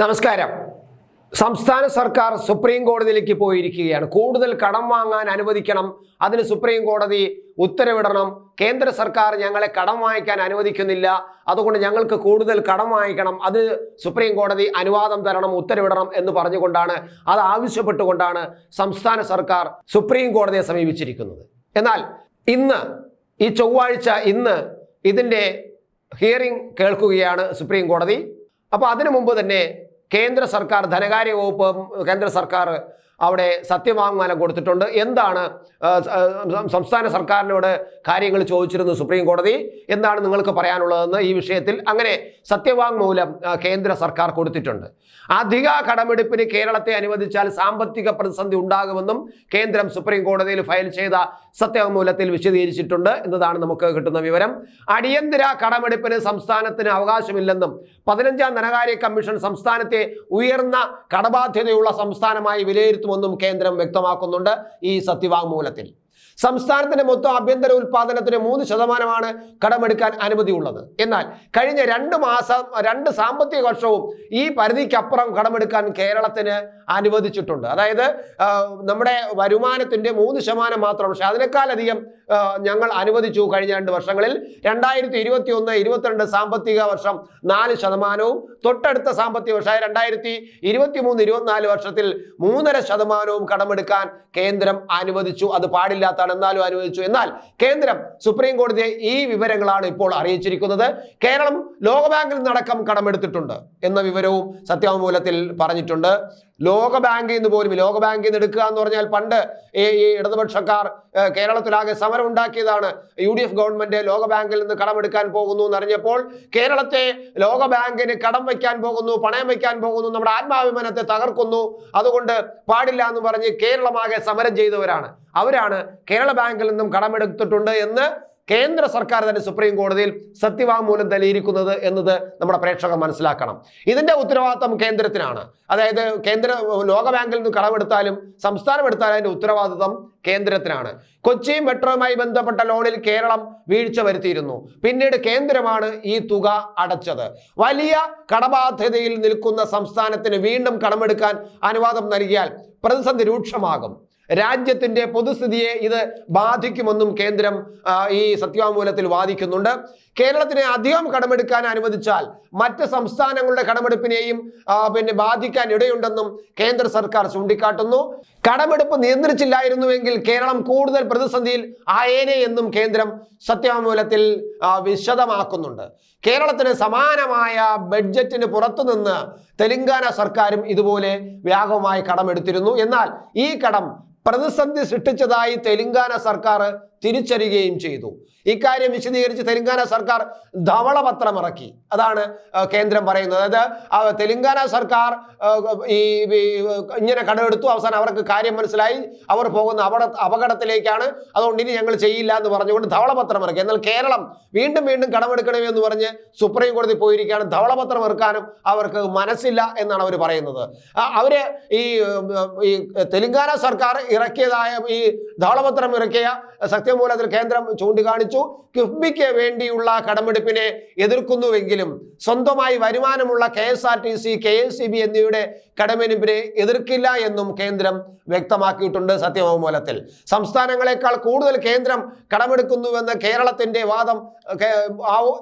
നമസ്കാരം. സംസ്ഥാന സർക്കാർ സുപ്രീം കോടതിയിലേക്ക് പോയിരിക്കുകയാണ്. കൂടുതൽ കടം വാങ്ങാൻ അനുവദിക്കണം. അതിന് സുപ്രീം കോടതി ഉത്തരവിടണം. കേന്ദ്ര സർക്കാർ ഞങ്ങളെ കടം വാങ്ങിക്കാൻ അനുവദിക്കുന്നില്ല. അതുകൊണ്ട് ഞങ്ങൾക്ക് കൂടുതൽ കടം വാങ്ങിക്കണം. അത് സുപ്രീം കോടതി അനുവാദം തരണം ഉത്തരവിടണം എന്ന് പറഞ്ഞുകൊണ്ടാണ് അത് ആവശ്യപ്പെട്ടുകൊണ്ടാണ് സംസ്ഥാന സർക്കാർ സുപ്രീം കോടതിയെ സമീപിച്ചിരിക്കുന്നത്. എന്നാൽ ഇന്ന് ഈ ചൊവ്വാഴ്ച ഇന്ന് ഇതിന്റെ ഹിയറിംഗ് കേൾക്കുകയാണ് സുപ്രീം കോടതി. അപ്പോൾ അതിനു മുമ്പ് തന്നെ കേന്ദ്ര സർക്കാർ ധനകാര്യ വകുപ്പ് കേന്ദ്ര സർക്കാർ അവിടെ സത്യവാങ്മൂലം കൊടുത്തിട്ടുണ്ട്. എന്താണ് സംസ്ഥാന സർക്കാരിനോട് കാര്യങ്ങൾ ചോദിച്ചിരുന്നു സുപ്രീം കോടതി? എന്താണ് നിങ്ങൾക്ക് പറയാനുള്ളതെന്ന് ഈ വിഷയത്തിൽ അങ്ങനെ സത്യവാങ്മൂലം കേന്ദ്ര സർക്കാർ കൊടുത്തിട്ടുണ്ട്. അധിക കടമെടുപ്പിന് കേരളത്തെ അനുവദിച്ചാൽ സാമ്പത്തിക പ്രതിസന്ധി ഉണ്ടാകുമെന്നും കേന്ദ്രം സുപ്രീം കോടതിയിൽ ഫയൽ ചെയ്ത സത്യവാങ്മൂലത്തിൽ വിശദീകരിച്ചിട്ടുണ്ട് എന്നതാണ് നമുക്ക് കിട്ടുന്ന വിവരം. അടിയന്തര കടമെടുപ്പിന് സംസ്ഥാനത്തിന് അവകാശമില്ലെന്നും പതിനഞ്ചാം ധനകാര്യ കമ്മീഷൻ സംസ്ഥാനത്തെ ഉയർന്ന കടബാധ്യതയുള്ള സംസ്ഥാനമായി വിലയിരുത്തുമെന്നും കേന്ദ്രം വ്യക്തമാക്കുന്നുണ്ട് ഈ സത്യവാങ്മൂലത്തിൽ. സംസ്ഥാനത്തിന്റെ മൊത്തം ആഭ്യന്തര ഉൽപാദനത്തിന് മൂന്ന് ശതമാനമാണ് കടമെടുക്കാൻ അനുമതിയുള്ളത്. എന്നാൽ കഴിഞ്ഞ രണ്ട് മാസം രണ്ട് സാമ്പത്തിക വർഷവും ഈ പരിധിക്കപ്പുറം കടമെടുക്കാൻ കേരളത്തിന് അനുവദിച്ചിട്ടുണ്ട്. അതായത് നമ്മുടെ വരുമാനത്തിന്റെ മൂന്ന് ശതമാനം മാത്രം പക്ഷെ അതിനേക്കാളധികം ഞങ്ങൾ അനുവദിച്ചു കഴിഞ്ഞ രണ്ട് വർഷങ്ങളിൽ രണ്ടായിരത്തി ഇരുപത്തി ഒന്ന് ഇരുപത്തിരണ്ട് സാമ്പത്തിക വർഷം നാല് ശതമാനവും തൊട്ടടുത്ത സാമ്പത്തിക വർഷമായ രണ്ടായിരത്തി ഇരുപത്തി മൂന്ന് ഇരുപത്തിനാല് വർഷത്തിൽ മൂന്നര ശതമാനവും കടമെടുക്കാൻ കേന്ദ്രം അനുവദിച്ചു. അത് പാടില്ലാത്താണ് എന്നാലും അനുവദിച്ചു. എന്നാൽ കേന്ദ്രം സുപ്രീം കോടതിയെ ഈ വിവരങ്ങളാണ് ഇപ്പോൾ അറിയിച്ചിരിക്കുന്നത്. കേരളം ലോകബാങ്കിൽ നടക്കം കടമെടുത്തിട്ടുണ്ട് എന്ന വിവരവും സത്യവാങ്മൂലത്തിൽ പറഞ്ഞിട്ടുണ്ട്. ലോകബാങ്കിൽ നിന്ന് പോലും ലോകബാങ്കിൽ നിന്ന് എടുക്കുക എന്ന് പറഞ്ഞാൽ പണ്ട് ഈ ഇടതുപക്ഷക്കാർ കേരളത്തിലാകെ സമരം ഉണ്ടാക്കിയതാണ് യു ഡി എഫ് ഗവൺമെന്റ് ലോകബാങ്കിൽ നിന്ന് കടമെടുക്കാൻ പോകുന്നു എന്നറിഞ്ഞപ്പോൾ കേരളത്തെ ലോകബാങ്കിന് കടം വയ്ക്കാൻ പോകുന്നു പണയം വയ്ക്കാൻ പോകുന്നു നമ്മുടെ ആത്മാഭിമാനത്തെ തകർക്കുന്നു. അതുകൊണ്ട് പാടില്ല എന്ന് പറഞ്ഞ് കേരളമാകെ സമരം ചെയ്തവരാണ്. അവരാണ് കേരള ബാങ്കിൽ നിന്നും കടമെടുത്തിട്ടുണ്ട് എന്ന് കേന്ദ്ര സർക്കാർ തന്നെ സുപ്രീം കോടതിയിൽ സത്യവാങ്മൂലം തെളിയിരിക്കുന്നത് എന്നത് നമ്മുടെ പ്രേക്ഷകർ മനസ്സിലാക്കണം. ഇതിന്റെ ഉത്തരവാദിത്തം കേന്ദ്രത്തിനാണ്. അതായത് കേന്ദ്ര ലോകബാങ്കിൽ നിന്ന് കടമെടുത്താലും സംസ്ഥാനം എടുത്താലും അതിന്റെ ഉത്തരവാദിത്തം കേന്ദ്രത്തിനാണ്. കൊച്ചി മെട്രോയുമായി ബന്ധപ്പെട്ട ലോണിൽ കേരളം വീഴ്ച വരുത്തിയിരുന്നു. പിന്നീട് കേന്ദ്രമാണ് ഈ തുക അടച്ചത്. വലിയ കടബാധ്യതയിൽ നിൽക്കുന്ന സംസ്ഥാനത്തിന് വീണ്ടും കടമെടുക്കാൻ അനുവാദം നൽകിയാൽ പ്രതിസന്ധി രൂക്ഷമാകും. രാജ്യത്തിന്റെ പൊതുസ്ഥിതിയെ ഇത് ബാധിക്കുമെന്നും കേന്ദ്രം ഈ സത്യവാങ്മൂലത്തിൽ വാദിക്കുന്നുണ്ട്. കേരളത്തിനെ അധികം കടമെടുക്കാൻ അനുവദിച്ചാൽ മറ്റ് സംസ്ഥാനങ്ങളുടെ കടമെടുപ്പിനെയും പിന്നെ ബാധിക്കാൻ ഇടയുണ്ടെന്നും കേന്ദ്ര സർക്കാർ ചൂണ്ടിക്കാട്ടുന്നു. കടമെടുപ്പ് നിയന്ത്രിച്ചില്ലായിരുന്നുവെങ്കിൽ കേരളം കൂടുതൽ പ്രതിസന്ധിയിൽ ആയേനെ എന്നും കേന്ദ്രം സത്യവാങ്മൂലത്തിൽ വിശദമാക്കുന്നുണ്ട്. കേരളത്തിന് സമാനമായ ബഡ്ജറ്റിന് പുറത്തുനിന്ന് തെലങ്കാന സർക്കാരും ഇതുപോലെ വ്യാപകമായി കടമെടുത്തിരുന്നു. എന്നാൽ ഈ കടം പ്രതിസന്ധി സൃഷ്ടിച്ചതായി തെലങ്കാന സർക്കാർ തിരിച്ചറിയുകയും ചെയ്തു. ഇക്കാര്യം വിശദീകരിച്ച് തെലങ്കാന സർക്കാർ ധവളപത്രം ഇറക്കി അതാണ് കേന്ദ്രം പറയുന്നത്. അതായത് തെലങ്കാന സർക്കാർ ഈ ഇങ്ങനെ കടമെടുത്തു. അവസാനം അവർക്ക് കാര്യം മനസ്സിലായി. അവർ പോകുന്ന അപകട അപകടത്തിലേക്കാണ്. അതുകൊണ്ട് ഇനി ഞങ്ങൾ ചെയ്യില്ല എന്ന് പറഞ്ഞുകൊണ്ട് ധവളപത്രം ഇറക്കി എന്നാൽ കേരളം വീണ്ടും വീണ്ടും കടമെടുക്കണമെന്ന് പറഞ്ഞ് സുപ്രീം കോടതി പോയിരിക്കുകയാണ്. ധവളപത്രം ഇറക്കാനും അവർക്ക് മനസ്സില്ല എന്നാണ് അവർ പറയുന്നത്. അവർ ഈ തെലങ്കാന സർക്കാർ ഇറക്കിയതായ ഈ ധവളപത്രം ഇറക്കിയ സത്യമൂലത്തിൽ കേന്ദ്രം ചൂണ്ടിക്കാണിച്ചു. കിഫ്ബിക്ക് വേണ്ടിയുള്ള കടമെടുപ്പിനെ എതിർക്കുന്നുവെങ്കിലും സ്വന്തമായി വരുമാനമുള്ള K S R T C K S C B എന്നിവയുടെ കടമെടുപ്പിനെ എതിർക്കില്ല എന്നും കേന്ദ്രം വ്യക്തമാക്കിയിട്ടുണ്ട് സത്യമൂലത്തിൽ സംസ്ഥാനങ്ങളെക്കാൾ കൂടുതൽ കേന്ദ്രം കടമെടുക്കുന്നുവെന്ന കേരളത്തിന്റെ വാദം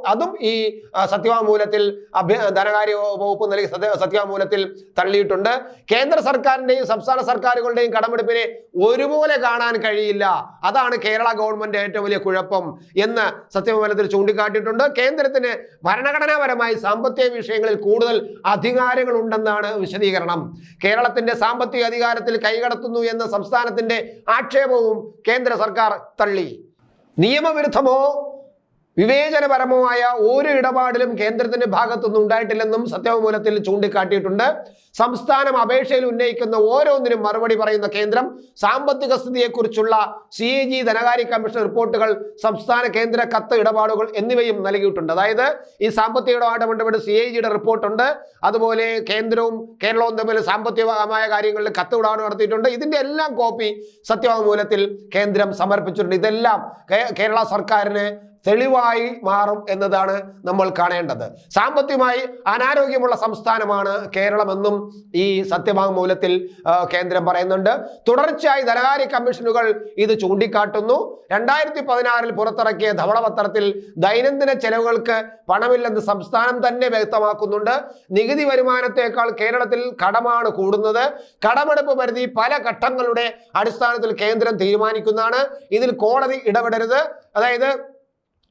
അതും ഈ സത്യവാമൂലത്തിൽ അഭ്യ ധനകാര്യ വകുപ്പ് നൽകി സത്യ- സത്യവാങ്മൂലത്തിൽ തള്ളിയിട്ടുണ്ട്. കേന്ദ്ര സർക്കാരിന്റെയും സംസ്ഥാന സർക്കാരുകളുടെയും കടമെടുപ്പിനെ ഒരുപോലെ കാണാൻ കഴിയില്ല. അതാണ് കേരള ഗവൺമെന്റ് ഏറ്റവും വലിയ കുഴപ്പം എന്ന് സത്യവാങ്മൂലത്തിൽ ചൂണ്ടിക്കാട്ടിയിട്ടുണ്ട്. കേന്ദ്രത്തിന് ഭരണഘടനാപരമായി സാമ്പത്തിക വിഷയങ്ങളിൽ കൂടുതൽ അധികാരങ്ങൾ ഉണ്ടെന്നാണ് വിശദീകരണം. കേരളത്തിന്റെ സാമ്പത്തിക അധികാരത്തിൽ കൈകടത്തുന്നു എന്ന സംസ്ഥാനത്തിന്റെ ആക്ഷേപവും കേന്ദ്ര സർക്കാർ തള്ളി. നിയമവിരുദ്ധമോ വിവേചനപരമോ ആയ ഒരു ഇടപാടിലും കേന്ദ്രത്തിന്റെ ഭാഗത്തുനിന്ന് ഉണ്ടായിട്ടില്ലെന്നും സത്യവാങ്മൂലത്തിൽ ചൂണ്ടിക്കാട്ടിയിട്ടുണ്ട്. സംസ്ഥാനം അപേക്ഷയിൽ ഉന്നയിക്കുന്ന ഓരോന്നിനും മറുപടി പറയുന്ന കേന്ദ്രം സാമ്പത്തിക സ്ഥിതിയെക്കുറിച്ചുള്ള സി എ ജി ധനകാര്യ കമ്മീഷൻ റിപ്പോർട്ടുകൾ സംസ്ഥാന കേന്ദ്ര കത്ത് ഇടപാടുകൾ എന്നിവയും നൽകിയിട്ടുണ്ട്. അതായത് ഈ സാമ്പത്തിക ഇടപാട് ബന്ധപ്പെട്ട് സി എ ജിയുടെ റിപ്പോർട്ടുണ്ട്. അതുപോലെ കേന്ദ്രവും കേരളവും തമ്മിൽ സാമ്പത്തികമായ കാര്യങ്ങളിൽ കത്ത് ഇടപാട് നടത്തിയിട്ടുണ്ട്. ഇതിന്റെ എല്ലാം കോപ്പി സത്യവാങ്മൂലത്തിൽ കേന്ദ്രം സമർപ്പിച്ചിട്ടുണ്ട്. ഇതെല്ലാം കേരള സർക്കാരിന് തെളിവായി മാറും എന്നതാണ് നമ്മൾ കാണേണ്ടത്. സാമ്പത്തികമായി അനാരോഗ്യമുള്ള സംസ്ഥാനമാണ് കേരളമെന്നും ഈ സത്യവാങ്മൂലത്തിൽ കേന്ദ്രം പറയുന്നുണ്ട്. തുടർച്ചയായി ധനകാര്യ കമ്മീഷനുകൾ ഇത് ചൂണ്ടിക്കാട്ടുന്നു. രണ്ടായിരത്തി പതിനാറിൽ പുറത്തിറക്കിയ ധവളപത്രത്തിൽ ദൈനംദിന ചെലവുകൾക്ക് പണമില്ലെന്ന് സംസ്ഥാനം തന്നെ വ്യക്തമാക്കുന്നുണ്ട്. നികുതി വരുമാനത്തേക്കാൾ കേരളത്തിൽ കടമാണ് കൂടുന്നത്. കടമെടുപ്പ് പരിധി പല ഘട്ടങ്ങളുടെ അടിസ്ഥാനത്തിൽ കേന്ദ്രം തീരുമാനിക്കുന്നതാണ്. ഇതിൽ കോടതി ഇടപെടരുത്. അതായത്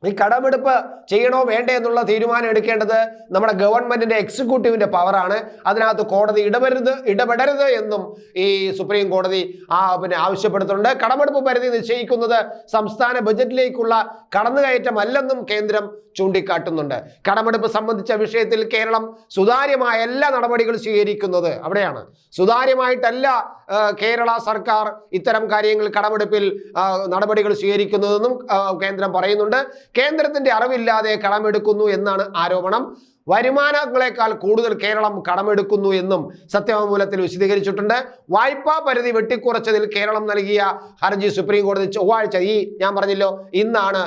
ഈ കടമെടുപ്പ് ചെയ്യണോ വേണ്ടേ എന്നുള്ള തീരുമാനം എടുക്കേണ്ടത് നമ്മുടെ ഗവൺമെന്റിന്റെ എക്സിക്യൂട്ടീവിന്റെ പവറാണ് അതിനകത്ത് കോടതി ഇടപെടരുത് ഇടപെടരുത് എന്നും ഈ സുപ്രീം കോടതി ആ പിന്നെ ആവശ്യപ്പെടുത്തുന്നുണ്ട്. കടമെടുപ്പ് പരിധി നിശ്ചയിക്കുന്നത് സംസ്ഥാന ബജറ്റിലേക്കുള്ള കടന്നുകയറ്റമല്ലെന്നും കേന്ദ്രം ചൂണ്ടിക്കാട്ടുന്നുണ്ട്. കടമെടുപ്പ് സംബന്ധിച്ച വിഷയത്തിൽ കേരളം സുതാര്യമായ എല്ലാ നടപടികളും സ്വീകരിക്കുന്നത് അവിടെയാണ്. സുതാര്യമായിട്ടല്ല കേരള സർക്കാർ ഇത്തരം കാര്യങ്ങൾ കടമെടുപ്പിൽ നടപടികൾ സ്വീകരിക്കുന്നതെന്നും കേന്ദ്രം പറയുന്നുണ്ട്. കേന്ദ്രത്തിന്റെ അറിവില്ലാതെ കടമെടുക്കുന്നു എന്നാണ് ആരോപണം. വരുമാനങ്ങളെക്കാൾ കൂടുതൽ കേരളം കടമെടുക്കുന്നു എന്നും സത്യവാങ്മൂലത്തിൽ വിശദീകരിച്ചിട്ടുണ്ട്. വായ്പാ പരിധി വെട്ടിക്കുറച്ചതിൽ കേരളം നൽകിയ ഹർജി സുപ്രീം കോടതി ചൊവ്വാഴ്ച ഈ ഞാൻ പറഞ്ഞല്ലോ ഇന്നാണ്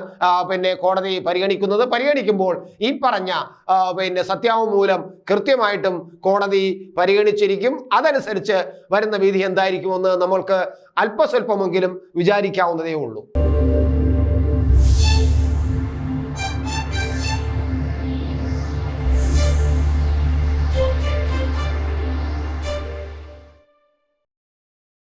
പിന്നെ കോടതി പരിഗണിക്കുന്നത്. പരിഗണിക്കുമ്പോൾ ഈ പറഞ്ഞ പിന്നെ സത്യവാങ്മൂലം കൃത്യമായിട്ടും കോടതി പരിഗണിച്ചിരിക്കും. അതനുസരിച്ച് വരുന്ന വിധി എന്തായിരിക്കുമെന്ന് നമ്മൾക്ക് അല്പസ്വല്പമെങ്കിലും വിചാരിക്കാവുന്നതേ ഉള്ളൂ